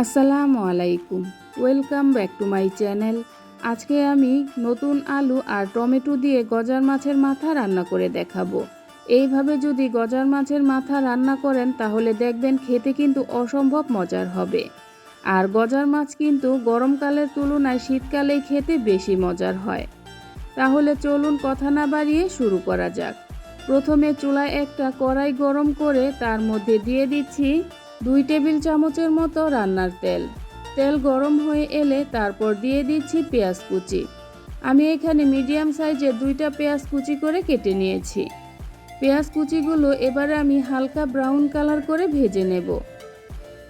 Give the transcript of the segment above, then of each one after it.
আসসালামু আলাইকুম। Welcome back to my channel আজকে আমি নতুন আলু আর টমেটো দিয়ে গজার মাছের মাথা রান্না করে দেখাবো। এইভাবে যদি গজার মাছের মাথা রান্না করেন, তাহলে দেখবেন খেতে কিন্তু অসম্ভব মজার হবে। আর গজার মাছ কিন্তু গরমকালের তুলনায় শীতকালেই খেতে বেশি মজার হয়। তাহলে চলুন কথা না বাড়িয়ে শুরু করা যাক। প্রথমে চুলায় একটা কড়াই গরম করে তার মধ্যে দিয়ে দিচ্ছি দুই টেবিল চামচের মতো রান্নার তেল। তেল গরম হয়ে এলে তারপর দিয়ে দিচ্ছি পেঁয়াজ কুচি। আমি এখানে মিডিয়াম সাইজের দুইটা পেঁয়াজ কুচি করে কেটে নিয়েছি। পেঁয়াজ কুচিগুলো এবারে আমি হালকা ব্রাউন কালার করে ভেজে নেব।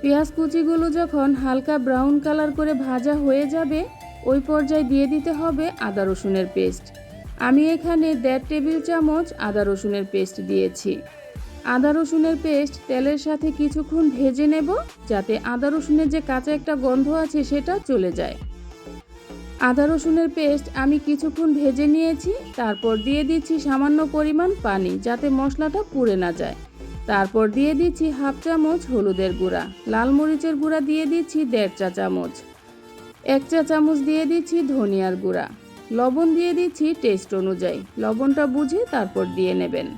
পেঁয়াজ কুচিগুলো যখন হালকা ব্রাউন কালার করে ভাজা হয়ে যাবে, ওই পর্যায়ে দিয়ে দিতে হবে আদা রসুনের পেস্ট। আমি এখানে দেড় টেবিল চামচ আদা রসুনের পেস্ট দিয়েছি। আদা রসুনের পেস্ট তেলের সাথে কিছুক্ষণ ভেজে নেব, যাতে আদা রসুনের যে কাঁচা একটা গন্ধ আছে সেটা চলে যায়। আদা রসুনের পেস্ট আমি কিছুক্ষণ ভেজে নিয়েছি, তারপর দিয়ে দিচ্ছি সামান্য পরিমাণ পানি, যাতে মশলাটা পুড়ে না যায়। তারপর দিয়ে দিচ্ছি হাফ চামচ হলুদের গুঁড়া, লাল মরিচের গুঁড়া দিয়ে দিচ্ছি দেড় চা চামচ, এক চা চামচ দিয়ে দিচ্ছি ধনিয়ার গুঁড়া, লবণ দিয়ে দিচ্ছি টেস্ট অনুযায়ী। লবণটা বুঝে তারপর দিয়ে নেবেন।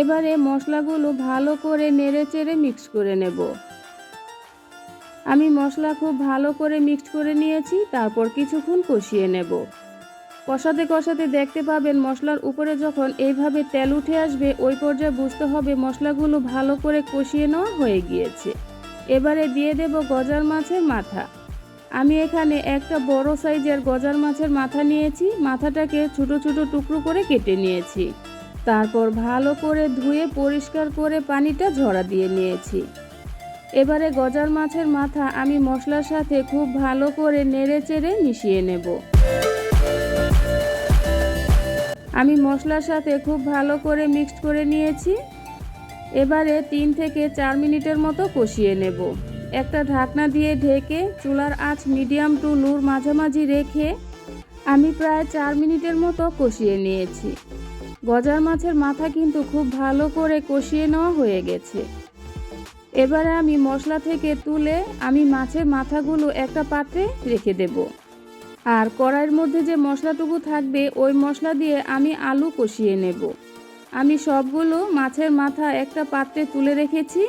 এবারে মশলাগুলো ভালো করে নেড়ে চেড়ে মিক্স করে নেব। আমি মশলা খুব ভালো করে মিক্স করে নিয়েছি, তারপর কিছুক্ষণ কষিয়ে নেব। কষাতে কষাতে দেখতে পাবেন মশলার উপরে যখন এইভাবে তেল উঠে আসবে, ওই পর্যায়ে বুঝতে হবে মশলাগুলো ভালো করে কষিয়ে নেওয়া হয়ে গিয়েছে। এবারে দিয়ে দেব গজার মাছের মাথা। আমি এখানে একটা বড় সাইজের গজার মাছের মাথা নিয়েছি, মাথাটাকে ছোট ছোট টুকরো করে কেটে নিয়েছি। তারপর ভালো করে ধুয়ে পরিষ্কার করে পানিটা ঝরা দিয়ে নিয়েছি। এবারে গজার মাছের মাথা আমি মশলার সাথে খুব ভালো করে নেড়ে চেড়ে মিশিয়ে নেব। আমি মশলার সাথে খুব ভালো করে মিক্সড করে নিয়েছি। এবারে তিন থেকে চার মিনিটের মতো কষিয়ে নেব। একটা ঢাকনা দিয়ে ঢেকে চুলার আঁচ মিডিয়াম টু লুর মাঝামাঝি রেখে আমি প্রায় চার মিনিটের মতো কষিয়ে নিয়েছি। গজার মাছের মাথা কিন্তু খুব ভালো করে কষিয়ে নেওয়া হয়ে গেছে। এবারে আমি মশলা থেকে তুলে আমি মাছের মাথাগুলো একটা পাত্রে রেখে দেব। আর কড়াইয়ের মধ্যে যে মশলাটুকু থাকবে, ওই মশলা দিয়ে আমি আলু কষিয়ে নেব। আমি সবগুলো মাছের মাথা একটা পাত্রে তুলে রেখেছি।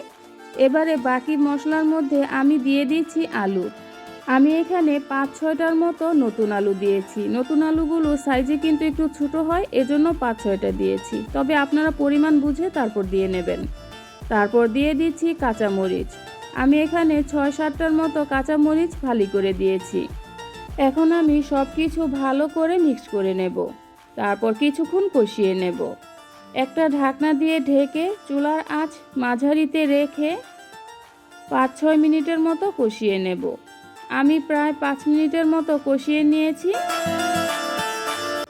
এবারে বাকি মশলার মধ্যে আমি দিয়ে দিচ্ছি আলু। আমি এখানে পাঁচ, ছয়টার মতো নতুন আলু দিয়েছি। নতুন আলুগুলো সাইজে কিন্তু একটু ছোট হয়, এজন্য পাঁচ, ছয়টা দিয়েছি। তবে আপনারা পরিমাণ বুঝে তারপর দিয়ে নেবেন। তারপর দিয়ে দিচ্ছি কাঁচামরিচ। আমি এখানে ছয়, সাতটার মতো কাঁচামরিচ ফালি করে দিয়েছি। এখন আমি সব কিছু ভালো করে মিক্স করে নেব। তারপর কিছুক্ষণ কষিয়ে নেব। একটা ঢাকনা দিয়ে ঢেকে চুলার আঁচ মাঝারিতে রেখে পাঁচ, ছয় মিনিটের মতো কষিয়ে নেব। আমি প্রায় পাঁচ মিনিটের মতো কষিয়ে নিয়েছি।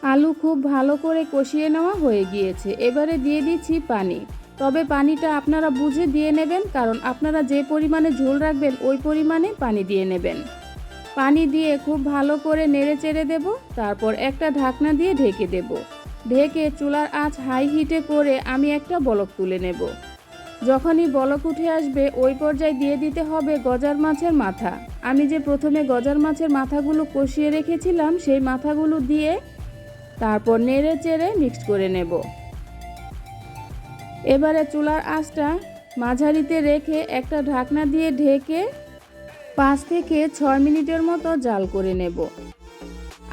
আলু খুব ভালো করে কষিয়ে নেওয়া হয়ে গিয়েছে। এবারে দিয়ে দিচ্ছি পানি। তবে পানিটা আপনারা বুঝে দিয়ে নেবেন, কারণ আপনারা যে পরিমাণে ঝোল রাখবেন, ওই পরিমাণে পানি দিয়ে নেবেন। পানি দিয়ে খুব ভালো করে নেড়ে চেড়ে দেব, তারপর একটা ঢাকনা দিয়ে ঢেকে দেব। ঢেকে চুলার আঁচ হাই হিটে করে আমি একটা বলক তুলে নেব। যখনই বলক উঠে আসবে, ওই পর্যায়ে দিয়ে দিতে হবে গজার মাছের মাথা। আমি যে প্রথমে গজার মাছের মাথাগুলো কষিয়ে রেখেছিলাম, সেই মাথাগুলো দিয়ে তারপর নেড়ে চেড়ে মিক্স করে নেব। এবারে চুলার আঁচটা মাঝারিতে রেখে একটা ঢাকনা দিয়ে ঢেকে পাঁচ থেকে ছয় মিনিটের মতো জাল করে নেব।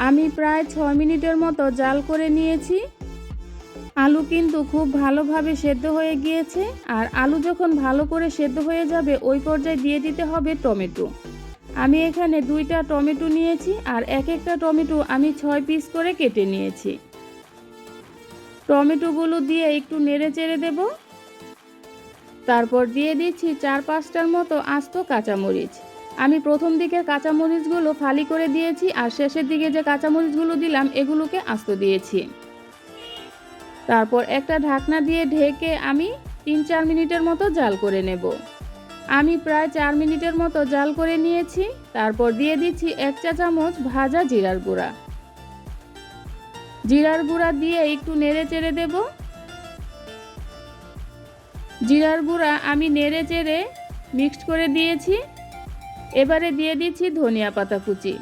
আমি প্রায় ছয় মিনিটের মতো জাল করে নিয়েছি। আলু কিন্তু খুব ভালোভাবে সেদ্ধ হয়ে গিয়েছে, আর আলু যখন ভালো করে সেদ্ধ হয়ে যাবে, ওই পর্যায়ে দিয়ে দিতে হবে টমেটো। আমি এখানে দুইটা টমেটো নিয়েছি আর এক একটা টমেটো আমি ছয় পিস করে কেটে নিয়েছি। টমেটোগুলো দিয়ে একটু নেড়ে চেড়ে দেব। তারপর দিয়ে দিচ্ছি চার পাঁচটার মতো আস্ত কাঁচামরিচ। আমি প্রথম দিকের কাঁচামরিচগুলো ফালি করে দিয়েছি আর শেষের দিকে যে কাঁচামরিচগুলো দিলাম এগুলোকে আস্ত দিয়েছি। তারপর একটা ঢাকনা দিয়ে ঢেকে আমি তিন চার মিনিটের মতো জাল করে নেব। আমি প্রায় চার মিনিটের মতো জাল করে নিয়েছি, তারপর দিয়ে দিচ্ছি এক চা চামচ ভাজা জিরার গুঁড়া। জিরার গুঁড়া দিয়ে একটু নেড়ে চেড়ে দেব। জিরার গুঁড়া আমি নেড়ে চেড়ে মিক্সড করে দিয়েছি। এবারে দিয়ে দিচ্ছি ধনিয়া পাতা কুচি।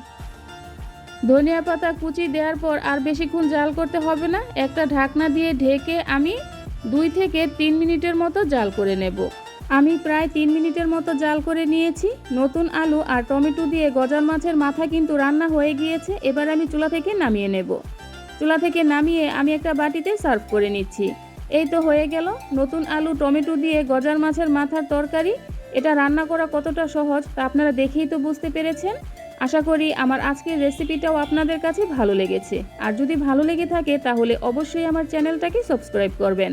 ধনিয়া পাতা কুচি দেওয়ার পর আর বেশিক্ষণ জাল করতে হবে না, একটা ঢাকনা দিয়ে ঢেকে আমি দুই থেকে তিন মিনিটের মতো জাল করে নেব। আমি প্রায় তিন মিনিটের মতো জাল করে নিয়েছি। নতুন আলু আর টমেটো দিয়ে গজার মাছের মাথা কিন্তু রান্না হয়ে গিয়েছে। এবার আমি চুলা থেকে নামিয়ে নেব। চুলা থেকে নামিয়ে আমি একটা বাটিতে সার্ভ করে নিচ্ছি। এই তো হয়ে গেল। নতুন আলু, টমেটো দিয়ে গজার মাছের মাথার তরকারি। এটা রান্না করা কতটা সহজ তা আপনারা দেখেই তো বুঝতে পেরেছেন। আশা করি আমার আজকের রেসিপিটাও আপনাদের কাছে ভালো লেগেছে। আর যদি ভালো লেগে থাকে তাহলে অবশ্যই আমার চ্যানেলটাকে সাবস্ক্রাইব করবেন।